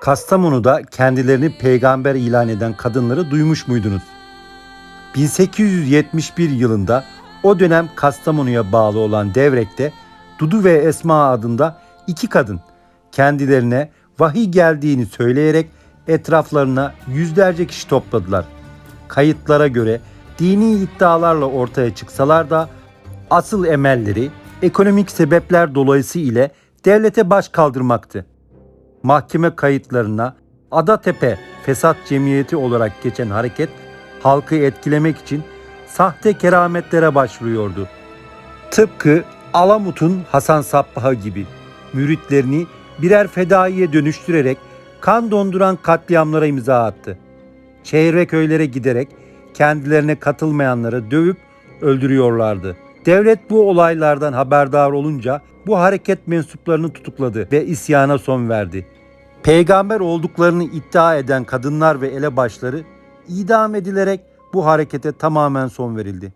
Kastamonu'da kendilerini peygamber ilan eden kadınları duymuş muydunuz? 1871 yılında o dönem Kastamonu'ya bağlı olan Devrek'te Dudu ve Esma adında iki kadın kendilerine vahiy geldiğini söyleyerek etraflarına yüzlerce kişi topladılar. Kayıtlara göre dini iddialarla ortaya çıksalar da asıl emelleri ekonomik sebepler dolayısıyla devlete baş kaldırmaktı mahkeme kayıtlarına Adatepe Fesat Cemiyeti olarak geçen hareket halkı etkilemek için sahte kerametlere başvuruyordu. Tıpkı Alamut'un Hasan Sabbah'a gibi müritlerini birer fedaiye dönüştürerek kan donduran katliamlara imza attı. Çevre köylere giderek kendilerine katılmayanları dövüp öldürüyorlardı. Devlet bu olaylardan haberdar olunca bu hareket mensuplarını tutukladı ve isyana son verdi. Peygamber olduklarını iddia eden kadınlar ve elebaşları idam edilerek bu harekete tamamen son verildi.